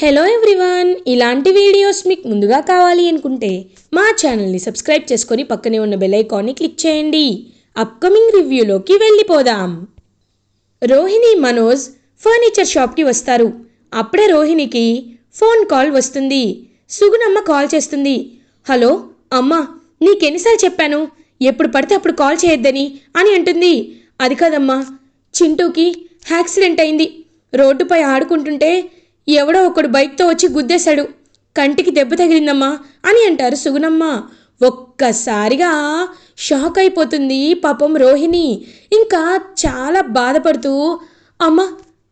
Hello everyone ఇలాంటి videos మీకు ముందుగా కావాలి అనుకుంటే మా ఛానల్ని సబ్స్క్రైబ్ చేసుకొని పక్కనే ఉన్న బెల్ ఐకాన్ని క్లిక్ చేయండి. అప్కమింగ్ రివ్యూలోకి వెళ్ళిపోదాం. రోహిణి మనోజ్ ఫర్నిచర్ షాప్కి వస్తారు. అప్పుడే రోహిణికి ఫోన్ కాల్ వస్తుంది. సుగుణమ్మ కాల్ చేస్తుంది. హలో అమ్మా నీకెన్నిసార్లు చెప్పాను? ఎప్పుడు పడితే అప్పుడు కాల్ చేయొద్దని అని అంటుంది. అది కాదమ్మా చింటూకి యాక్సిడెంట్ అయింది. రోడ్డుపై ఆడుకుంటుంటే ఎవడో ఒకడు బైక్తో వచ్చి గుద్దేశాడు. కంటికి దెబ్బ తగిలిందమ్మా అని అంటారు సుగుణమ్మ. ఒక్కసారిగా షాక్ అయిపోతుంది పాపం రోహిణి. ఇంకా చాలా బాధపడుతూ అమ్మ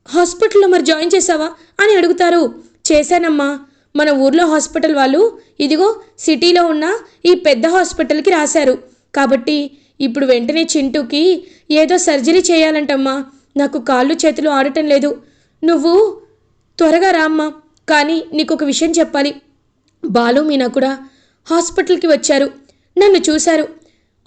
హాస్పిటల్లో మరి జాయిన్ చేసావా అని అడుగుతారు. చేశానమ్మా. మన ఊర్లో హాస్పిటల్ వాళ్ళు ఇదిగో సిటీలో ఉన్న ఈ పెద్ద హాస్పిటల్కి రాశారు. కాబట్టి ఇప్పుడు వెంటనే చింటూకి ఏదో సర్జరీ చేయాలంటమ్మా. నాకు కాళ్ళు చేతులు ఆడటం లేదు. నువ్వు త్వరగా రామ్మా కానీ నీకు ఒక విషయం చెప్పాలి. బాలు మీనా కూడా హాస్పిటల్కి వచ్చారు. నన్ను చూశారు.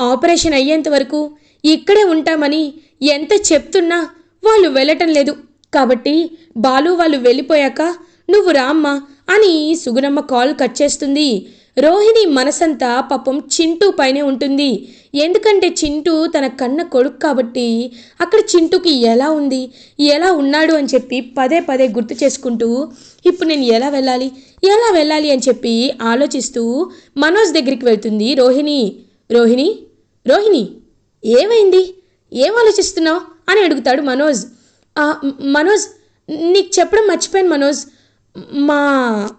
ఆపరేషన్ అయ్యేంత వరకు ఇక్కడే ఉంటామని ఎంత చెప్తున్నా వాళ్ళు వెళ్ళటం లేదు. కాబట్టి బాలు వాళ్ళు వెళ్ళిపోయాక నువ్వు రామ్మా అని సుగుణమ్మ కాల్ కట్ చేస్తుంది. రోహిణి మనసంతా పాపం చింటూ పైనే ఉంటుంది. ఎందుకంటే చింటూ తన కన్న కొడుకు కాబట్టి అక్కడ చింటూకి ఎలా ఉంది ఎలా ఉన్నాడు అని చెప్పి పదే పదే గుర్తు చేసుకుంటూ ఇప్పుడు నేను ఎలా వెళ్ళాలి ఎలా వెళ్ళాలి అని చెప్పి ఆలోచిస్తూ మనోజ్ దగ్గరికి వెళ్తుంది రోహిణి. రోహిణి రోహిణి ఏమైంది? ఏం ఆలోచిస్తున్నావు? అని అడుగుతాడు మనోజ్. మనోజ్ నీకు చెప్పడం మర్చిపోయాను మనోజ్. మా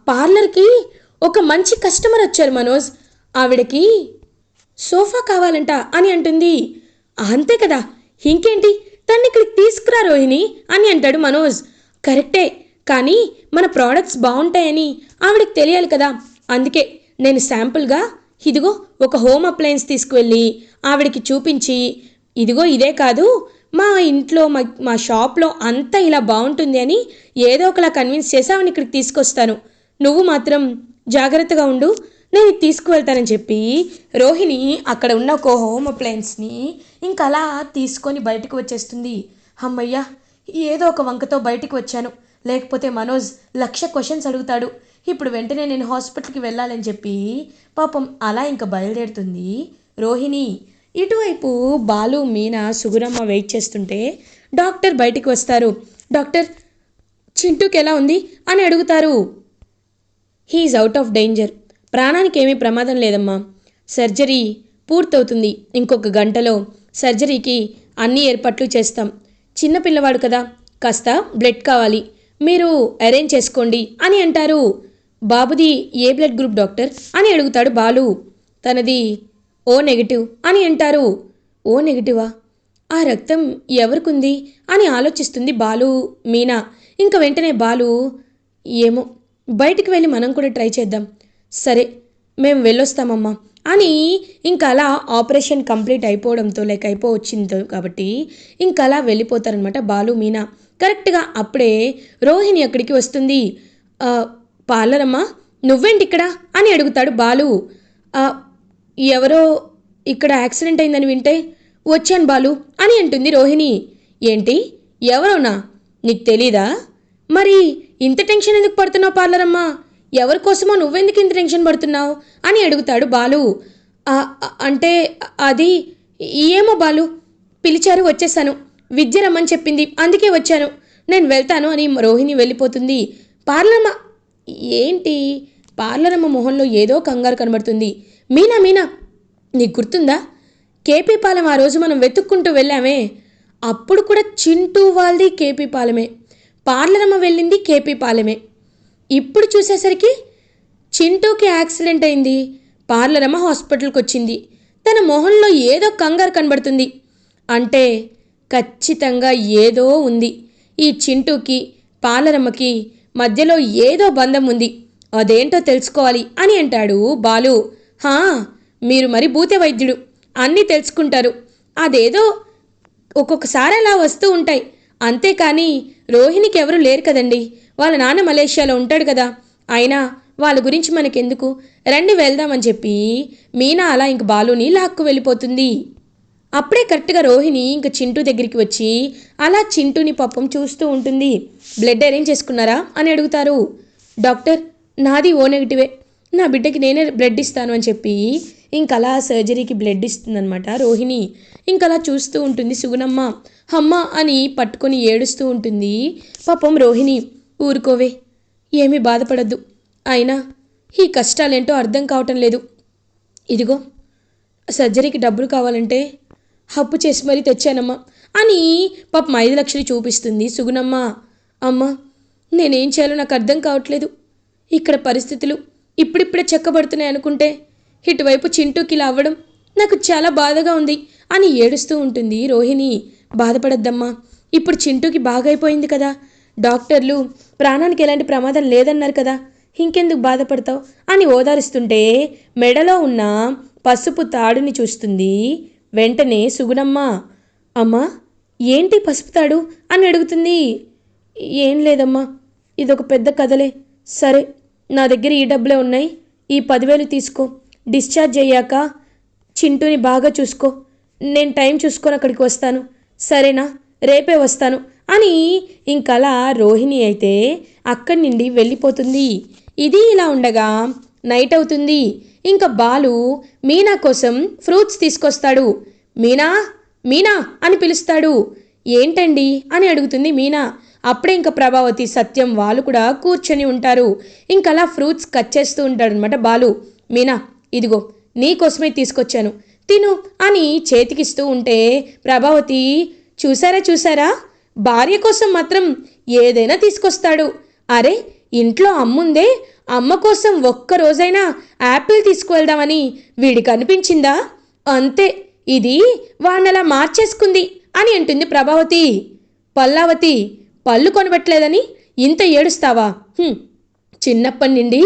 పార్లర్కి ఒక మంచి కస్టమర్ వచ్చారు మనోజ్. ఆవిడకి సోఫా కావాలంట అని అంటుంది. అంతే కదా ఇంకేంటి? తన్ని ఇక్కడికి తీసుకురా రోహిణి అని అంటాడు మనోజ్. కరెక్టే కానీ మన ప్రోడక్ట్స్ బాగుంటాయని ఆవిడకి తెలియాలి కదా. అందుకే నేను శాంపుల్గా ఇదిగో ఒక హోమ్ అప్లయన్స్ తీసుకువెళ్ళి ఆవిడకి చూపించి ఇదిగో ఇదే కాదు మా ఇంట్లో మా మా షాప్లో అంతా ఇలా బాగుంటుంది అని ఏదో ఒకలా కన్విన్స్ చేసి ఆవిడని ఇక్కడికి తీసుకొస్తాను. నువ్వు మాత్రం జాగ్రత్తగా ఉండు నేను తీసుకువెళ్తానని చెప్పి రోహిణి అక్కడ ఉన్న ఒక హోమ్ అప్లయన్స్ని ఇంకా అలా తీసుకొని బయటకు వచ్చేస్తుంది. అమ్మయ్యా ఏదో ఒక వంకతో బయటికి వచ్చాను. లేకపోతే మనోజ్ లక్ష క్వశ్చన్స్ అడుగుతాడు. ఇప్పుడు వెంటనే నేను హాస్పిటల్కి వెళ్ళాలని చెప్పి పాపం అలా ఇంకా బయలుదేరుతుంది రోహిణి. ఇటువైపు బాలు మీనా సుగురమ్మ వెయిట్ చేస్తుంటే డాక్టర్ బయటికి వస్తారు. డాక్టర్ చింటూకి ఎలా ఉంది? అని అడుగుతారు. హీఈస్ అవుట్ ఆఫ్ డేంజర్ ప్రాణానికి ఏమీ ప్రమాదం లేదమ్మా. సర్జరీ పూర్తవుతుంది. ఇంకొక గంటలో సర్జరీకి అన్ని ఏర్పాట్లు చేస్తాం. చిన్నపిల్లవాడు కదా కాస్త బ్లడ్ కావాలి. మీరు అరేంజ్ చేసుకోండి అని అంటారు బాబుది ఏ బ్లడ్ గ్రూప్ డాక్టర్ అని అడుగుతాడు బాలు. తనది ఓ నెగిటివ్ అని అంటారు. ఓ నెగిటివా? ఆ రక్తం ఎవరికుంది అని ఆలోచిస్తుంది బాలు మీనా. ఇంకా వెంటనే బాలు ఏమో బయటికి వెళ్ళి మనం కూడా ట్రై చేద్దాం. సరే మేము వెళ్ళొస్తామమ్మా. అని ఇంకా అలా ఆపరేషన్ కంప్లీట్ అయిపోవడంతో లేక అయిపోవచ్చిందో కాబట్టి ఇంకా అలా వెళ్ళిపోతారనమాట బాలు మీనా. కరెక్ట్గా అప్పుడే రోహిణి అక్కడికి వస్తుంది. పార్లరమ్మా నువ్వేంటి ఇక్కడ అని అడుగుతాడు బాలు. ఎవరో ఇక్కడ యాక్సిడెంట్ అయిందని వింటే వచ్చాను బాలు అని అంటుంది రోహిణి. ఏంటి? ఎవరోనా? నీకు తెలీదా? మరి ఇంత టెన్షన్ ఎందుకు పడుతున్నావు పార్లరమ్మా? ఎవరి కోసమో నువ్వెందుకు ఇంత టెన్షన్ పడుతున్నావు? అని అడుగుతాడు బాలు. అంటే అది ఏమో బాలు. పిలిచారు వచ్చేసాను విద్య రమ్మని చెప్పింది. అందుకే వచ్చాను. నేను వెళ్తాను అని రోహిణి వెళ్ళిపోతుంది. పార్లమ్మ ఏంటి? పార్లరమ్మ మొహంలో ఏదో కంగారు కనబడుతుంది. మీనా మీనా నీకు గుర్తుందా? కేపీ పాలెం ఆ రోజు మనం వెతుక్కుంటూ వెళ్ళామే. అప్పుడు కూడా చింటూ వాళ్ళది కేపీ పాలెమే. పార్లరమ్మ వెళ్ళింది కేపీ పాలెమే. ఇప్పుడు చూసేసరికి చింటూకి యాక్సిడెంట్ అయింది. పార్లరమ్మ హాస్పిటల్కి వచ్చింది తన మొహంలో ఏదో కంగారు కనబడుతుంది. అంటే ఖచ్చితంగా ఏదో ఉంది. ఈ చింటూకి పార్లరమ్మకి మధ్యలో ఏదో బంధం ఉంది. అదేంటో తెలుసుకోవాలి అని అంటాడు బాలు. హా మీరు మరి భూత వైద్యుడు అన్నీ తెలుసుకుంటారు. అదేదో ఒక్కొక్కసారి అలా వస్తూ ఉంటాయి. అంతేకాని రోహిణికి ఎవరు లేరు కదండి. వాళ్ళ నాన్న మలేషియాలో ఉంటాడు కదా. అయినా వాళ్ళ గురించి మనకెందుకు? రండి వెళ్దామని చెప్పి మీనా అలా ఇంక బాలుని లాక్కు వెళ్ళిపోతుంది. అప్పుడే కరెక్ట్గా రోహిణి ఇంక చింటూ దగ్గరికి వచ్చి అలా చింటూని పాపం చూస్తూ ఉంటుంది. బ్లడ్ అరేంజ్ చేసుకున్నారా? అని అడుగుతారు. డాక్టర్ నాది ఓ నెగిటివే. నా బిడ్డకి నేనే బ్లడ్ ఇస్తాను అని చెప్పి ఇంకలా సర్జరీకి బ్లడ్ ఇస్తుందనమాట రోహిణి. ఇంకలా చూస్తూ ఉంటుంది సుగుణమ్మ. అమ్మ అని పట్టుకొని ఏడుస్తూ ఉంటుంది పాపం రోహిణి. ఊరుకోవే. ఏమీ బాధపడద్దు. అయినా ఈ కష్టాలేంటో అర్థం కావటం లేదు. ఇదిగో సర్జరీకి డబ్బులు కావాలంటే అప్పు చేసి మరీ తెచ్చానమ్మా. అని పాపం ఐదు లక్షలు చూపిస్తుంది సుగుణమ్మ. అమ్మ నేనేం చేయాలో నాకు అర్థం కావట్లేదు. ఇక్కడ పరిస్థితులు ఇప్పుడిప్పుడే చెక్కబడుతున్నాయి అనుకుంటే ఇటువైపు చింటూకి ఇలా అవ్వడం నాకు చాలా బాధగా ఉంది అని ఏడుస్తూ ఉంటుంది రోహిణి. బాధపడద్దమ్మా. ఇప్పుడు చింటూకి బాగైపోయింది కదా. డాక్టర్లు ప్రాణానికి ఎలాంటి ప్రమాదం లేదన్నారు కదా ఇంకెందుకు బాధపడతావు? అని ఓదారుస్తుంటే మెడలో ఉన్న పసుపు తాడుని చూస్తుంది వెంటనే సుగుణమ్మ. అమ్మా ఏంటి పసుపు తాడు? అని అడుగుతుంది. ఏం లేదమ్మా ఇదొక పెద్ద కథలే. సరే నా దగ్గర ఈ డబ్బులే ఉన్నాయి. ఈ పదివేలు తీసుకో. డిశ్చార్జ్ అయ్యాక చింటూని బాగా చూసుకో. నేను టైం చూసుకొని అక్కడికి వస్తాను. సరేనా? రేపే వస్తాను. అని ఇంకలా రోహిణి అయితే అక్కడి నుండి వెళ్ళిపోతుంది. ఇది ఇలా ఉండగా నైట్ అవుతుంది. ఇంకా బాలు మీనా కోసం ఫ్రూట్స్ తీసుకొస్తాడు. మీనా మీనా అని పిలుస్తాడు. ఏంటండి అని అడుగుతుంది మీనా. అప్పుడే ఇంకా ప్రభావతి సత్యం వాళ్ళు కూడా కూర్చొని ఉంటారు. ఇంకలా ఫ్రూట్స్ కట్ చేస్తూ ఉంటాడనమాట బాలు. మీనా ఇదిగో నీకోసమే తీసుకొచ్చాను. తిను అని చేతికిస్తూ ఉంటే ప్రభావతి చూసారా చూసారా? భార్య కోసం మాత్రం ఏదైనా తీసుకొస్తాడు. అరే ఇంట్లో అమ్ముందే అమ్మ కోసం ఒక్క రోజైనా యాపిల్ తీసుకువెళ్దామని వీడికి అనిపించిందా? అంతే ఇది వాణ్ణలా మార్చేసుకుంది అని అంటుంది ప్రభావతి. పల్లావతి పళ్ళు కొనబెట్టలేదని ఇంత ఏడుస్తావా? చిన్నప్పటి నుండి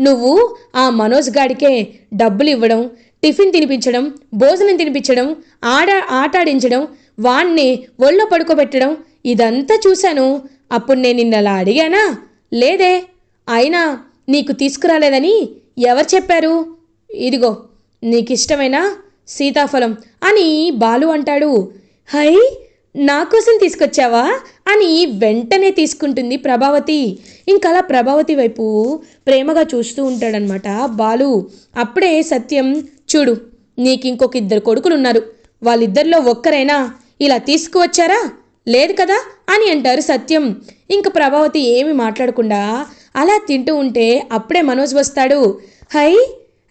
నువ్వు ఆ మనోజ్ గాడికే డబ్బులు ఇవ్వడం టిఫిన్ తినిపించడం భోజనం తినిపించడం ఆడ ఆటాడించడం వాణ్ణి ఒళ్ళో పడుకోబెట్టడం ఇదంతా చూశాను. అప్పుడు నేను నిన్నలా అడిగానా? లేదే. అయినా నీకు తీసుకురాలేదని ఎవరు చెప్పారు? ఇదిగో నీకు ఇష్టమైన సీతాఫలం అని బాలు అంటాడు. హై నా కోసం తీసుకొచ్చావా? అని వెంటనే తీసుకుంటుంది ప్రభావతి. ఇంకలా ప్రభావతి వైపు ప్రేమగా చూస్తూ ఉంటాడనమాట బాలు. అప్పుడే సత్యం చూడు నీకు ఇంకొక ఇద్దరు కొడుకులు ఉన్నారు వాళ్ళిద్దరిలో ఒక్కరైనా? ఇలా తీసుకువచ్చారా? లేదు కదా? అని అంటారు సత్యం. ఇంక ప్రభావతి ఏమి మాట్లాడకుండా అలా తింటూ ఉంటే అప్పుడే మనోజ్ వస్తాడు. హై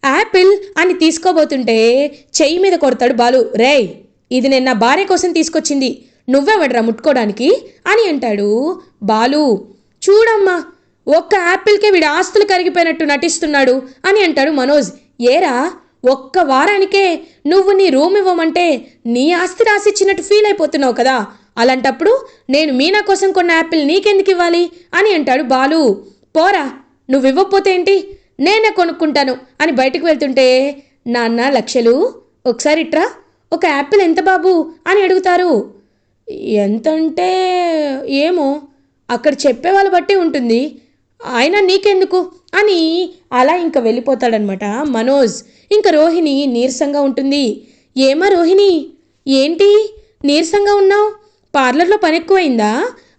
యాపిల్ అని తీసుకోబోతుంటే చెయ్యి మీద కొడతాడు బాలు. రేయ్ ఇది నేను నా భార్య కోసం తీసుకొచ్చింది. నువ్వెవడరా ముట్టుకోవడానికి అని అంటాడు బాలు. చూడమ్మా ఒక్క యాపిల్కే వీడి ఆస్తులు కరిగిపోయినట్టు నటిస్తున్నాడు అని అంటాడు మనోజ్. ఏరా ఒక్క వారానికే నువ్వు నీ రూమ్ ఇవ్వమంటే నీ ఆస్తి రాసిచ్చినట్టు ఫీల్ అయిపోతున్నావు కదా. అలాంటప్పుడు నేను మీనా కోసం కొన్న యాపిల్ నీకెందుకు ఇవ్వాలి అని అంటాడు బాలు. పోరా నువ్వు ఇవ్వకపోతే ఏంటి? నేనే కొనుక్కుంటాను అని బయటకు వెళ్తుంటే నాన్న లక్షలు ఒకసారి ఇట్రా ఒక యాపిల్ ఎంత బాబు అని అడుగుతారు. ఎంతంటే ఏమో అక్కడ చెప్పే వాళ్ళ బట్టి ఉంటుంది. అయినా నీకెందుకు? అని అలా ఇంకా వెళ్ళిపోతాడనమాట మనోజ్. ఇంకా రోహిణి నీరసంగా ఉంటుంది. ఏమా రోహిణి? ఏంటి? నీరసంగా ఉన్నావు? పార్లర్లో పని ఎక్కువైందా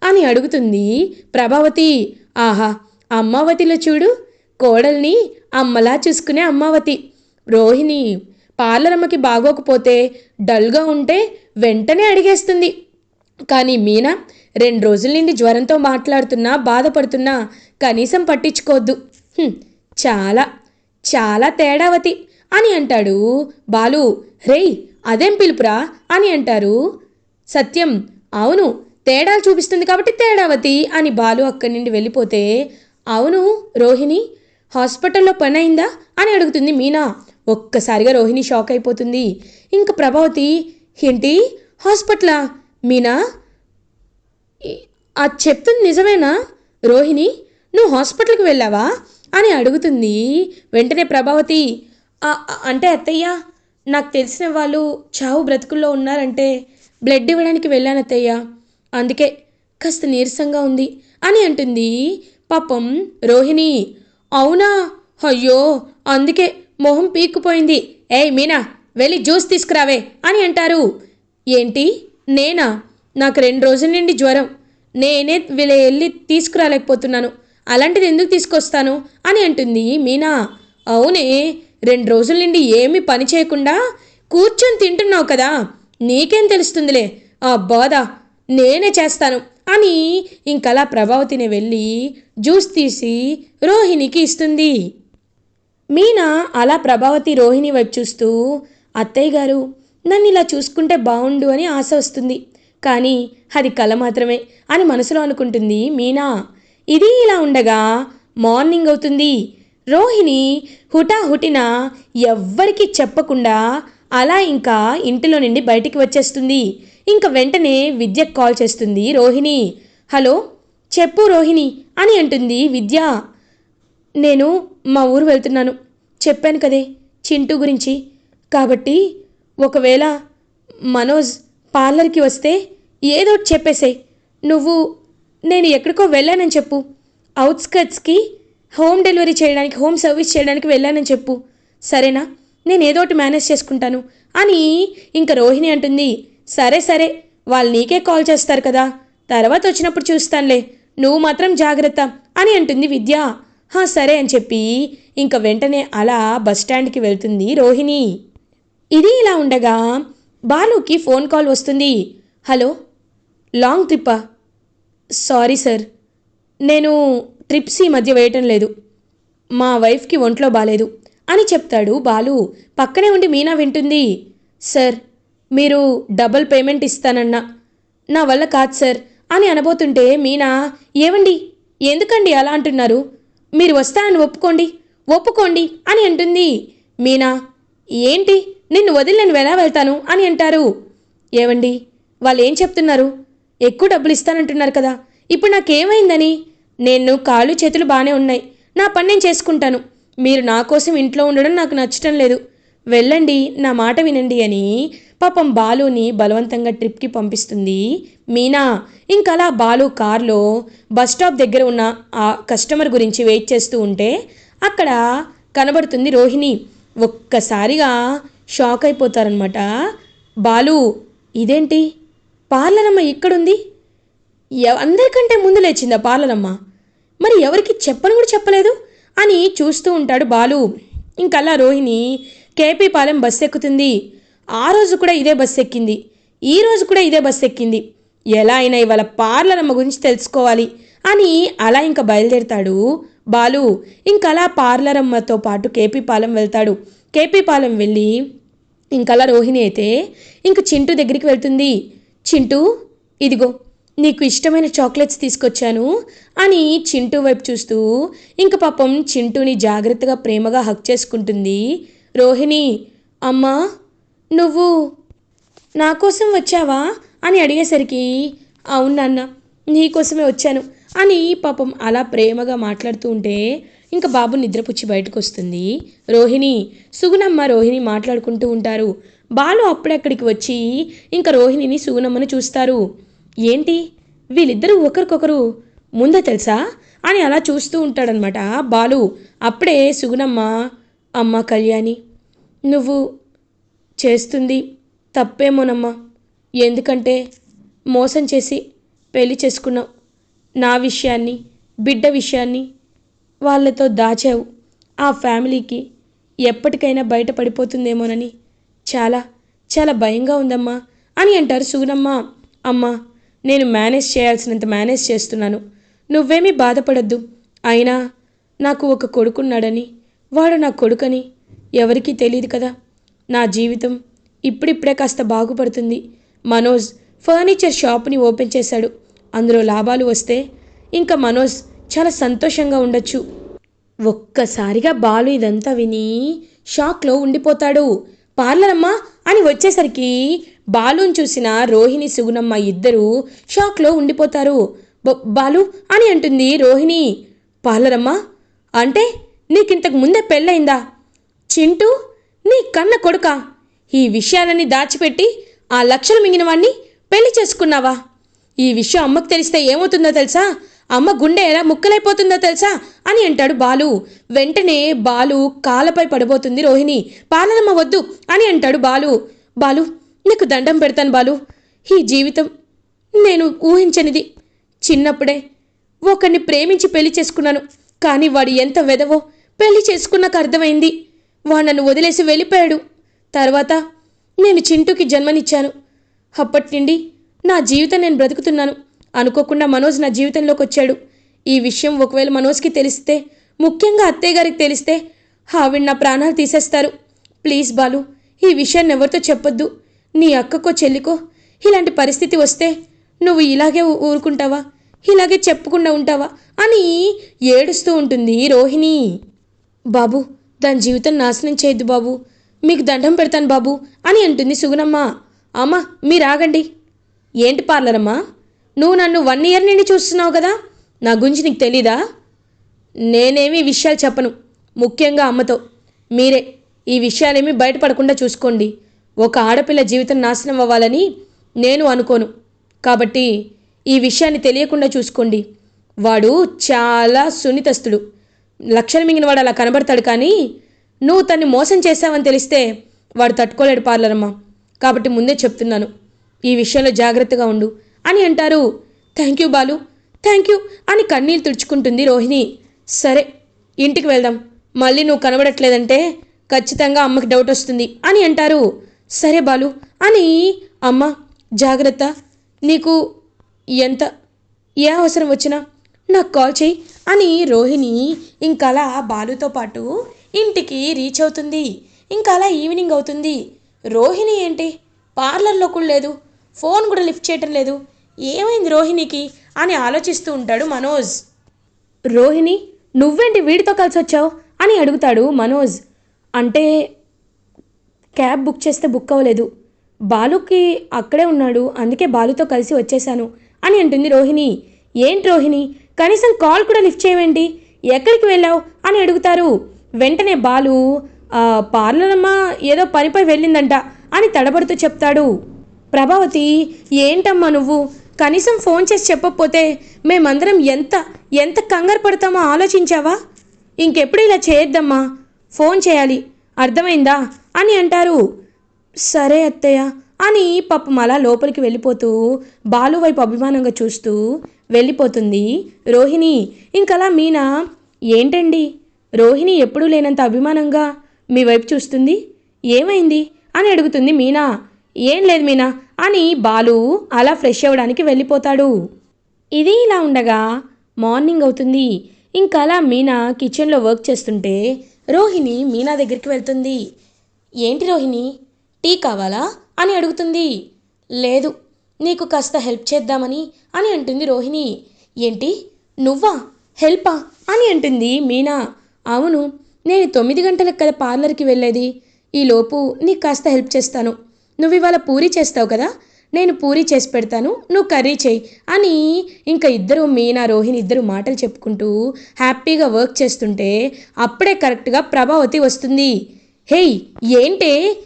అని అడుగుతుంది ప్రభావతి. ఆహా అమ్మావతిలో చూడు. కోడల్ని అమ్మలా చూసుకునే అమ్మావతి. రోహిణి పార్లర్ అమ్మకి బాగోకపోతే డల్గా ఉంటే వెంటనే అడిగేస్తుంది. కానీ మీనా రెండు రోజుల నుండి జ్వరంతో మాట్లాడుతున్నా బాధపడుతున్నా కనీసం పట్టించుకోవద్దు చాలా చాలా తేడావతి. అని అంటాడు. బాలు రేయ్ అదేం పిలుపురా? అని అంటారు. సత్యం అవును తేడా చూపిస్తుంది కాబట్టి తేడావతి అని బాలు అక్కడి నుండి వెళ్ళిపోతే అవును రోహిణి హాస్పిటల్లో పని అయిందా అని అడుగుతుంది మీనా. ఒక్కసారిగా రోహిణి షాక్ అయిపోతుంది. ఇంక ప్రభావతి ఏంటి హాస్పిటలా? మీనా? అది చెప్తుంది నిజమేనా? రోహిణి నువ్వు హాస్పిటల్కి వెళ్ళావా? అని అడుగుతుంది వెంటనే ప్రభావతి అంటే అత్తయ్య నాకు తెలిసిన వాళ్ళు చావు బ్రతుకుల్లో ఉన్నారంటే బ్లడ్ ఇవ్వడానికి వెళ్ళాను అత్తయ్య. అందుకే కాస్త నీరసంగా ఉంది అని అంటుంది. పాపం రోహిణి. అవునా? అయ్యో అందుకే మొహం పీక్కుపోయింది. ఏయ్ మీనా వెళ్ళి జ్యూస్ తీసుకురావే అని అంటారు. ఏంటి? నేనా? నాకు రెండు రోజుల నుండి జ్వరం. నేనే వీళ్ళ వెళ్ళి తీసుకురాలేకపోతున్నాను. అలాంటిది ఎందుకు తీసుకొస్తాను? అని అంటుంది మీనా. అవునే రెండు రోజుల నుండి ఏమీ పని చేయకుండా కూర్చొని తింటున్నావు కదా నీకేం తెలుస్తుందిలే? ఆ బాధ నేనే చేస్తాను అని ఇంకలా ప్రభావతిని వెళ్ళి జ్యూస్ తీసి రోహిణికి ఇస్తుంది. మీనా అలా ప్రభావతి రోహిణి వైపు చూస్తూ అత్తయ్య గారు నన్ను ఇలా చూసుకుంటే బాగుండు అని ఆశ వస్తుంది. కానీ అది కల మాత్రమే అని మనసులో అనుకుంటుంది మీనా. ఇది ఇలా ఉండగా మార్నింగ్ అవుతుంది. రోహిణి హుటాహుటిన ఎవ్వరికీ చెప్పకుండా అలా ఇంకా ఇంటిలో నుండి బయటికి వచ్చేస్తుంది. ఇంకా వెంటనే విద్యకు కాల్ చేస్తుంది రోహిణి. హలో చెప్పు రోహిణి అని అంటుంది విద్య. నేను మా ఊరు వెళ్తున్నాను. చెప్పాను కదే చింటూ గురించి. కాబట్టి ఒకవేళ మనోజ్ పార్లర్కి వస్తే ఏదో ఒకటి చెప్పేసేయ్. నువ్వు నేను ఎక్కడికో వెళ్ళానని చెప్పు. అవుట్స్కట్స్కి హోమ్ డెలివరీ చేయడానికి హోమ్ సర్వీస్ చేయడానికి వెళ్ళానని చెప్పు. సరేనా? నేను ఏదో ఒకటి మేనేజ్ చేసుకుంటాను. అని ఇంకా రోహిణి అంటుంది. సరే సరే. వాళ్ళు నీకే కాల్ చేస్తారు కదా. తర్వాత వచ్చినప్పుడు చూస్తానులే. నువ్వు మాత్రం జాగ్రత్త అని అంటుంది విద్య. హా సరే అని చెప్పి ఇంకా వెంటనే అలా బస్ స్టాండ్కి వెళ్తుంది రోహిణి. ఇది ఇలా ఉండగా బాలుకి ఫోన్ కాల్ వస్తుంది. హలో? లాంగ్ ట్రిప్పా? Sorry sir. నేను ట్రిప్స్ ఈ మధ్య వేయటం లేదు. మా వైఫ్కి ఒంట్లో బాలేదు. అని చెప్తాడు బాలు. పక్కనే ఉండి మీనా వింటుంది. సార్ మీరు డబుల్ పేమెంట్ ఇస్తానన్నా. నా వల్ల కాదు సార్ అని అనబోతుంటే మీనా ఏమండి ఎందుకండి అలా అంటున్నారు? మీరు వస్తానని ఒప్పుకోండి. ఒప్పుకోండి అని అంటుంది. మీనా ఏంటి? నిన్ను వదిలి నేను ఎలా వెళ్తాను అని అంటారు. ఏవండి? వాళ్ళు ఏం చెప్తున్నారు? ఎక్కువ డబ్బులు ఇస్తానంటున్నారు కదా. ఇప్పుడు నాకేమైందని? నేను కాళ్ళు చేతులు బాగానే ఉన్నాయి. నా పని నేను చేసుకుంటాను. మీరు నా కోసం ఇంట్లో ఉండడం నాకు నచ్చటం లేదు. వెళ్ళండి నా మాట వినండి అని పాపం బాలుని బలవంతంగా ట్రిప్కి పంపిస్తుంది. మీనా ఇంకలా బాలు కార్లో బస్ స్టాప్ దగ్గర ఉన్న ఆ కస్టమర్ గురించి వెయిట్ చేస్తూ ఉంటే అక్కడ కనబడుతుంది రోహిణి. ఒక్కసారిగా షాక్ అయిపోతారనమాట బాలు ఇదేంటి? పార్లరమ్మ ఇక్కడుంది అందరికంటే ముందు లేచిందా పార్లరమ్మ మరి ఎవరికి చెప్పని కూడా చెప్పలేదు? అని చూస్తూ ఉంటాడు Balu. ఇంకల్లా Rohini K P Palem bus ఎక్కుతుంది. ఆ రోజు కూడా ఇదే బస్సు ఎక్కింది. ఈ రోజు కూడా ఇదే బస్సు ఎక్కింది. ఎలా అయినా ఇవాళ పార్లరమ్మ గురించి తెలుసుకోవాలి అని అలా ఇంకా బయలుదేరుతాడు బాలు. ఇంకలా పార్లరమ్మతో పాటు కేపీ పాలెం వెళ్తాడు. కేపీ పాలెం వెళ్ళి ఇంకలా రోహిణి అయితే ఇంక చింటూ దగ్గరికి వెళ్తుంది. చింటూ ఇదిగో నీకు ఇష్టమైన చాక్లెట్స్ తీసుకొచ్చాను అని చింటూ వైపు చూస్తూ ఇంక పాపం చింటూని జాగ్రత్తగా ప్రేమగా హక్ చేసుకుంటుంది. రోహిణి అమ్మా నువ్వు నా కోసం వచ్చావా? అని అడిగేసరికి అవును నాన్న నీకోసమే వచ్చాను అని పాపం అలా ప్రేమగా మాట్లాడుతూ ఉంటే ఇంకా బాబు నిద్రపుచ్చి బయటకు వస్తుంది రోహిణి సుగుణమ్మ రోహిణి మాట్లాడుకుంటూ ఉంటారు. బాలు అప్పుడక్కడికి వచ్చి ఇంకా రోహిణిని సుగుణమ్మను చూస్తారు. ఏంటి? వీళ్ళిద్దరూ ఒకరికొకరు ముందే తెలుసా? అని అలా చూస్తూ ఉంటాడనమాట బాలు. అప్పుడే సుగుణమ్మ అమ్మ కళ్యాణి నువ్వు చేస్తుంది తప్పేమోనమ్మా. ఎందుకంటే మోసం చేసి పెళ్ళి చేసుకున్నావు. నా విషయాన్ని బిడ్డ విషయాన్ని వాళ్ళతో దాచావు. ఆ ఫ్యామిలీకి ఎప్పటికైనా బయటపడిపోతుందేమోనని చాలా చాలా భయంగా ఉందమ్మా అని అంటారు సుగుణమ్మ. అమ్మ నేను మేనేజ్ చేయాల్సినంత మేనేజ్ చేస్తున్నాను. నువ్వేమీ బాధపడద్దు. అయినా నాకు ఒక కొడుకున్నాడని వాడు నా కొడుకని ఎవరికీ తెలియదు కదా. నా జీవితం ఇప్పుడిప్పుడే కాస్త బాగుపడుతుంది. మనోజ్ ఫర్నిచర్ షాప్ని ఓపెన్ చేశాడు. అందులో లాభాలు వస్తే ఇంకా మనోజ్ చాలా సంతోషంగా ఉండొచ్చు. ఒక్కసారిగా బాలు ఇదంతా విని షాక్లో ఉండిపోతాడు. పార్లరమ్మా అని వచ్చేసరికి బాలుని చూసిన రోహిణి సుగుణమ్మ ఇద్దరూ షాక్లో ఉండిపోతారు. బాలు అని అంటుంది రోహిణి. పార్లరమ్మా అంటే నీకింతకు ముందే పెళ్ళయిందా? చింటూ నీ కన్న కొడుకా? ఈ విషయాలన్నీ దాచిపెట్టి ఆ లక్షలు మింగిన వాణ్ణి పెళ్ళి చేసుకున్నావా? ఈ విషయం అమ్మకు తెలిస్తే ఏమవుతుందో తెలుసా? అమ్మ గుండె ఎలా ముక్కలైపోతుందో తెలుసా? అని అంటాడు బాలు. వెంటనే బాలు కాలపై పడిపోతుంది రోహిణి. పాలనమ్మ వద్దు అని అంటాడు బాలు. బాలు నీకు దండం పెడతాను బాలు. ఈ జీవితం నేను ఊహించనిది. చిన్నప్పుడే ఒకరిని ప్రేమించి పెళ్ళి చేసుకున్నాను. కానీ వాడు ఎంత వెదవో పెళ్ళి చేసుకున్నాక అర్థమైంది. వాడు నన్ను వదిలేసి వెళ్ళిపోయాడు. తర్వాత నేను చింటూకి జన్మనిచ్చాను. అప్పటి నుండి నా జీవితం నేను బ్రతుకుతున్నాను. అనుకోకుండా మనోజ్ నా జీవితంలోకి వచ్చాడు. ఈ విషయం ఒకవేళ మనోజ్కి తెలిస్తే ముఖ్యంగా అత్తయ్య గారికి తెలిస్తే ఆవిడ నా ప్రాణాలు తీసేస్తారు. ప్లీజ్ బాలు ఈ విషయాన్ని ఎవరితో చెప్పొద్దు. నీ అక్కకో చెల్లికో ఇలాంటి పరిస్థితి వస్తే నువ్వు ఇలాగే ఊరుకుంటావా? ఇలాగే చెప్పకుండా ఉంటావా? అని ఏడుస్తూ ఉంటుంది రోహిణి. బాబు దాని జీవితం నాశనం చేయొద్దు బాబు. మీకు దండం పెడతాను బాబు అని అంటుంది సుగుణమ్మ. అమ్మ మీరు ఆగండి ఏంటి పార్లరమ్మా? నువ్వు నన్ను వన్ ఇయర్ నుండి చూస్తున్నావు కదా? నా గురించి నీకు తెలీదా? నేనేమి విషయాలు చెప్పను ముఖ్యంగా అమ్మతో. మీరే ఈ విషయాలేమీ బయటపడకుండా చూసుకోండి. ఒక ఆడపిల్ల జీవితం నాశనం అవ్వాలని నేను అనుకోను. కాబట్టి ఈ విషయాన్ని తెలియకుండా చూసుకోండి. వాడు చాలా సున్నితస్తుడు. లక్షలు మింగిన వాడు అలా కనబడతాడు కానీ నువ్వు తన్ని మోసం చేశావని తెలిస్తే వాడు తట్టుకోలేడు పార్లరమ్మ. కాబట్టి ముందే చెప్తున్నాను. ఈ విషయంలో జాగ్రత్తగా ఉండు. అని అంటారు. Thank you Balu. Thank you అని కన్నీళ్ళు తుడుచుకుంటుంది రోహిణి. సరే ఇంటికి వెళ్దాం. మళ్ళీ నువ్వు కనబడట్లేదంటే ఖచ్చితంగా అమ్మకి డౌట్ వస్తుంది అని అంటారు. సరే బాలు అని అమ్మ జాగ్రత్త. నీకు ఎంత ఏ అవసరం వచ్చినా నాకు కాల్ చేయి అని రోహిణి ఇంకలా బాలుతో పాటు ఇంటికి రీచ్ అవుతుంది. ఇంకలా ఈవినింగ్ అవుతుంది. రోహిణి ఏంటి? పార్లర్లో కూడా లేదు. ఫోన్ కూడా లిఫ్ట్ చేయటం లేదు. ఏమైంది రోహిణికి అని ఆలోచిస్తూ ఉంటాడు మనోజ్. రోహిణి నువ్వేంటి వీడితో కలిసి వచ్చావు అని అడుగుతాడు మనోజ్. అంటే క్యాబ్ బుక్ చేస్తే బుక్ అవ్వలేదు. బాలుకి అక్కడే ఉన్నాడు అందుకే బాలుతో కలిసి వచ్చేసాను అని అంటుంది రోహిణి. ఏంటి రోహిణి? కనీసం కాల్ కూడా లిఫ్ట్ చేయవేంటి? ఎక్కడికి వెళ్ళావు అని అడుగుతారు. వెంటనే బాలు "ఆ, పార్లర్ ఏదో పనిపై వెళ్ళిందంట అని తడబడుతూ చెప్తాడు. ప్రభావతి ఏంటమ్మా నువ్వు? కనీసం ఫోన్ చేసి చెప్పకపోతే మేమందరం ఎంత ఎంత కంగారు పడతామో ఆలోచించావా? ఇంకెప్పుడు ఇలా చేయొద్దమ్మా? ఫోన్ చేయాలి. అర్థమైందా? అని అంటారు. సరే అత్తయ్య అని పాపం అలా లోపలికి వెళ్ళిపోతూ బాలు వైపు అభిమానంగా చూస్తూ వెళ్ళిపోతుంది. రోహిణి ఇంకలా మీనా ఏంటండి? రోహిణి ఎప్పుడూ లేనంత అభిమానంగా మీ వైపు చూస్తుంది? ఏమైంది? అని అడుగుతుంది మీనా. ఏం లేదు మీనా అని బాలు అలా ఫ్రెష్ అవ్వడానికి వెళ్ళిపోతాడు. ఇది ఇలా ఉండగా మార్నింగ్ అవుతుంది. ఇంకా అలా మీనా కిచెన్లో వర్క్ చేస్తుంటే రోహిణి మీనా దగ్గరికి వెళ్తుంది. ఏంటి రోహిణి? టీ కావాలా? అని అడుగుతుంది. లేదు నీకు కాస్త హెల్ప్ చేద్దామని అని అంటుంది రోహిణి. ఏంటి? నువ్వా? హెల్పా? అని అంటుంది మీనా. అవును నేను తొమ్మిది గంటలకు కదా పార్లర్కి వెళ్ళేది. ఈలోపు నీకు కాస్త హెల్ప్ చేస్తాను. నువ్వు ఇవాళ పూరి చేస్తావు కదా? నేను పూరి చేసి పెడతాను నువ్వు కర్రీ చేయి అని ఇంకా ఇద్దరు మీనా రోహిణి ఇద్దరు మాటలు చెప్పుకుంటూ హ్యాపీగా వర్క్ చేస్తుంటే అప్పుడే కరెక్ట్గా ప్రభావతి వస్తుంది. హేయ్ ఏంటే?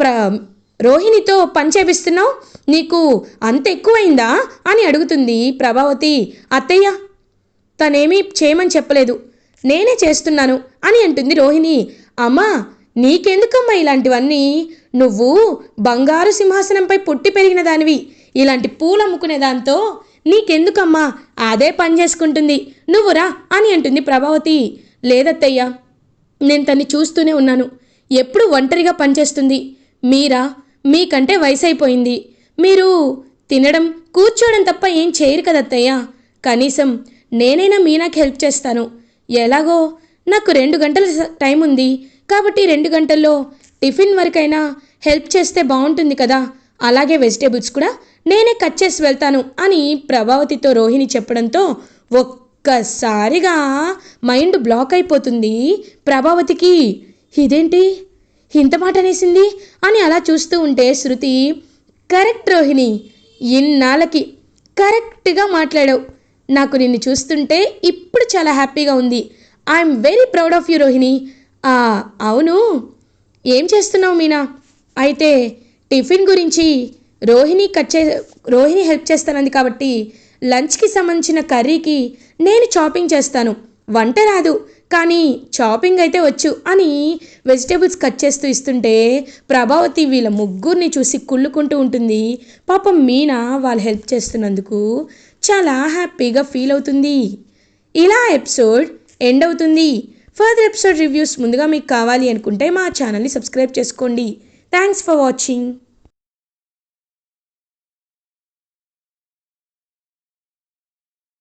ప్ర రోహిణితో పని చేపిస్తున్నావు నీకు అంత ఎక్కువైందా? అని అడుగుతుంది ప్రభావతి. అత్తయ్య తనేమీ చేయమని చెప్పలేదు. నేనే చేస్తున్నాను అని అంటుంది రోహిణి. అమ్మా నీకెందుకమ్మా ఇలాంటివన్నీ? నువ్వు బంగారు సింహాసనంపై పుట్టి పెరిగిన దానివి. ఇలాంటి పూలు అమ్ముకునే దాంతో నీకెందుకమ్మా? అదే పని చేసుకుంటుంది. నువ్వురా అని అంటుంది ప్రభావతి. లేదత్తయ్య నేను తన్ని చూస్తూనే ఉన్నాను. ఎప్పుడు ఒంటరిగా పనిచేస్తుంది? మీరా? మీకంటే వయసు అయిపోయింది మీరు తినడం కూర్చోవడం తప్ప ఏం చేయరు కదత్తయ్య కనీసం నేనైనా మీనాకి హెల్ప్ చేస్తాను. ఎలాగో? నాకు రెండు గంటల టైం ఉంది. కాబట్టి రెండు గంటల్లో టిఫిన్ వరకైనా హెల్ప్ చేస్తే బాగుంటుంది కదా. అలాగే వెజిటేబుల్స్ కూడా నేనే కట్ చేసి వెళ్తాను అని ప్రభావతితో రోహిణి చెప్పడంతో ఒక్కసారిగా మైండ్ బ్లాక్ అయిపోతుంది ప్రభావతికి. ఇదేంటి? ఇంత మాట అనేసింది అని అలా చూస్తూ ఉంటే శృతి కరెక్ట్ రోహిణి ఇన్నాళ్ళకి కరెక్ట్గా మాట్లాడావు. నాకు నిన్ను చూస్తుంటే ఇప్పుడు చాలా హ్యాపీగా ఉంది. I'm very proud of you Rohini. ఆ, అవును. ఏం చేస్తున్నావు మీనా? అయితే టిఫిన్ గురించి రోహిణి కట్ చే రోహిణి హెల్ప్ చేస్తానంది కాబట్టి లంచ్కి సంబంధించిన కర్రీకి నేను చాపింగ్ చేస్తాను. వంట రాదు. కానీ చాపింగ్ అయితే వచ్చు అని వెజిటేబుల్స్ కట్ చేస్తూ ఇస్తుంటే ప్రభావతి వీళ్ళ ముగ్గురిని చూసి కుళ్ళుకుంటూ ఉంటుంది. పాపం మీనా వాళ్ళు హెల్ప్ చేస్తున్నందుకు చాలా హ్యాపీగా ఫీల్ అవుతుంది. ఇలా ఎపిసోడ్ ఎండ్ అవుతుంది. ఫర్దర్ ఎపిసోడ్ రివ్యూస్ ముందుగా మీకు కావాలి అనుకుంటే మా ఛానల్ని సబ్స్క్రైబ్ చేసుకోండి. Thanks for watching